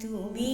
তুমি